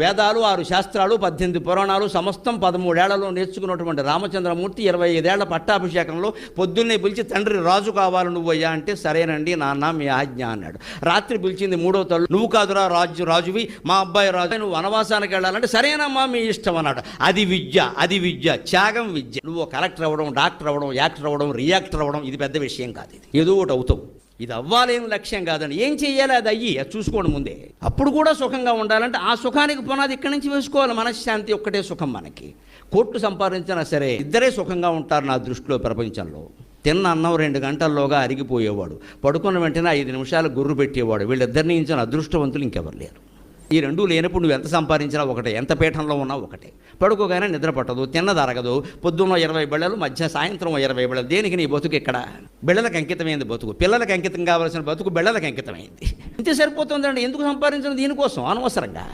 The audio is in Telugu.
వేదాలు ఆరు శాస్త్రాలు పద్దెనిమిది పురాణాలు సమస్తం పదమూడేళ్ళలో నేర్చుకున్నటువంటి రామచంద్రమూర్తి ఇరవై ఐదేళ్ళ పట్టాభిషేకంలో పొద్దున్నే పిలిచి తండ్రి రాజు కావాలి నువ్వయ్యా అంటే సరేనండి నాన్న మీ ఆజ్ఞ అన్నాడు. రాత్రి పిలిచింది మూడో తల్లు నువ్వు కాదురా రాజు రాజువి మా అబ్బాయి రాజు నువ్వు వనవాసానికి వెళ్ళాలంటే సరేనమ్మా మీ ఇష్టం అన్నాడు. అది విద్య అది విద్య త్యాగం విద్య. నువ్వు కలెక్టర్ అవ్వడం డాక్టర్ అవ్వడం యాక్టర్ అవ్వడం రియాక్టర్ అవ్వడం ఇది పెద్ద విషయం కాదు ఇది. ఏదో ఒకటి అవుతావు. ఇది అవ్వాలేం లక్ష్యం కాదండి ఏం చెయ్యాలి? అది అయ్యి అది చూసుకోండి ముందే. అప్పుడు కూడా సుఖంగా ఉండాలంటే ఆ సుఖానికి పునాది ఇక్కడి నుంచి వేసుకోవాలి. మనశ్శాంతి ఒక్కటే సుఖం మనకి. కోట్లు సంపాదించినా సరే ఇద్దరే సుఖంగా ఉంటారు నా దృష్టిలో ప్రపంచంలో. తిన్న అన్నం రెండు గంటల్లోగా అరిగిపోయేవాడు. పడుకున్న వెంటనే ఐదు నిమిషాలు గుర్రు పెట్టేవాడు. వీళ్ళిద్దరిని ఇచ్చిన అదృష్టవంతులు ఇంకెవరు లేరు. ఈ రెండు లేనప్పుడు నువ్వు ఎంత సంపాదించినా ఒకటే ఎంత పీఠంలో ఉన్నా ఒకటే. పడుకోగానే నిద్ర పట్టదు తిన్నదరగదు పొద్దున్న ఇరవై బిళ్ళలు మధ్య సాయంత్రం ఇరవై బిళ్ళలు. దేనికి నీ బతుకు ఇక్కడ? బిళ్ళలకు అంకితమైంది బతుకు. పిల్లలకు అంకితం కావాల్సిన బతుకు బిళ్ళలకు అంకితమైంది. ఇంతే సరిపోతుందండి ఎందుకు సంపాదించడం దీనికోసం? అనవసరంగా.